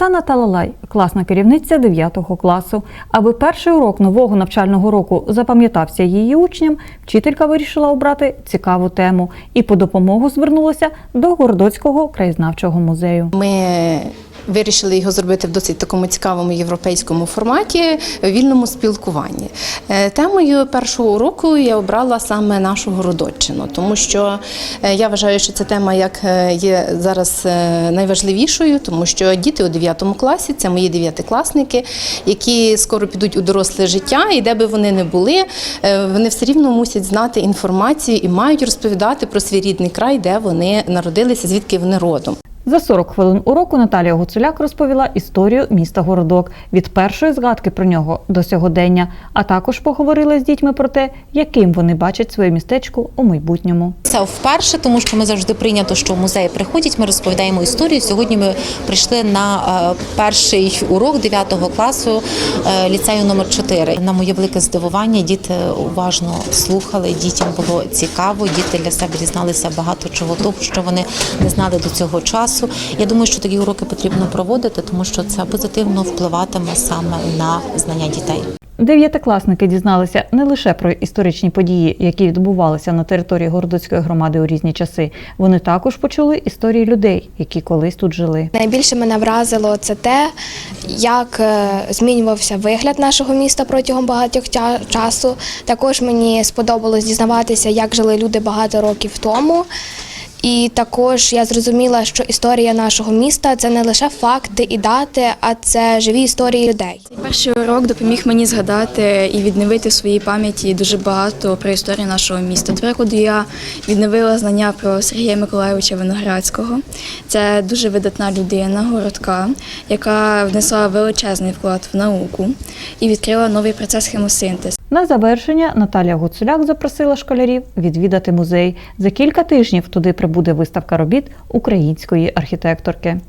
Оксана Талалай, класна керівниця 9 класу. Аби перший урок нового навчального року запам'ятався її учням, вчителька вирішила обрати цікаву тему і по допомогу звернулася до Городоцького краєзнавчого музею. Ми вирішили його зробити в досить такому цікавому європейському форматі, вільному спілкуванні. Е, Темою першого уроку я обрала саме нашу Городоччину, тому що е, я вважаю, що ця тема як е, є зараз найважливішою, тому що діти у 9 класі це мої дев'ятикласники, які скоро підуть у доросле життя, і де би вони не були, вони все рівно мусять знати інформацію і мають розповідати про свій рідний край, де вони народилися, звідки вони родом. За 40 хвилин уроку Наталія Гуцуляк розповіла історію міста Городок від першої згадки про нього до сьогодення, а також поговорила з дітьми про те, яким вони бачать своє містечко у майбутньому. Це вперше, тому що ми завжди прийнято, що в музеї приходять, ми розповідаємо історію. Сьогодні ми прийшли на е, перший урок 9 класу е, ліцею номер 4 На моє велике здивування діти уважно слухали. Дітям було цікаво. Діти для себе дізналися багато чого того, що вони не знали до цього часу. Я думаю, що такі уроки потрібно проводити, тому що це позитивно впливатиме саме на знання дітей. Дев'ятикласники дізналися не лише про історичні події, які відбувалися на території Городоцької громади у різні часи. Вони також почули історії людей, які колись тут жили. Найбільше мене вразило це те, як е, змінювався вигляд нашого міста протягом багатьох часу. Також мені сподобалось дізнаватися, як жили люди багато років тому. І також я зрозуміла, що історія нашого міста це не лише факти і дати, а це живі історії людей. Перший урок допоміг мені згадати і відновити в своїй пам'яті дуже багато про історію нашого міста. До прикладу, я відновила знання про Сергія Миколайовича Виноградського. Це дуже видатна людина, городка, яка внесла величезний вклад в науку і відкрила новий процес хемосинтез. На завершення Наталія Гуцуляк запросила школярів відвідати музей. За кілька тижнів туди прибуде виставка робіт української архітекторки.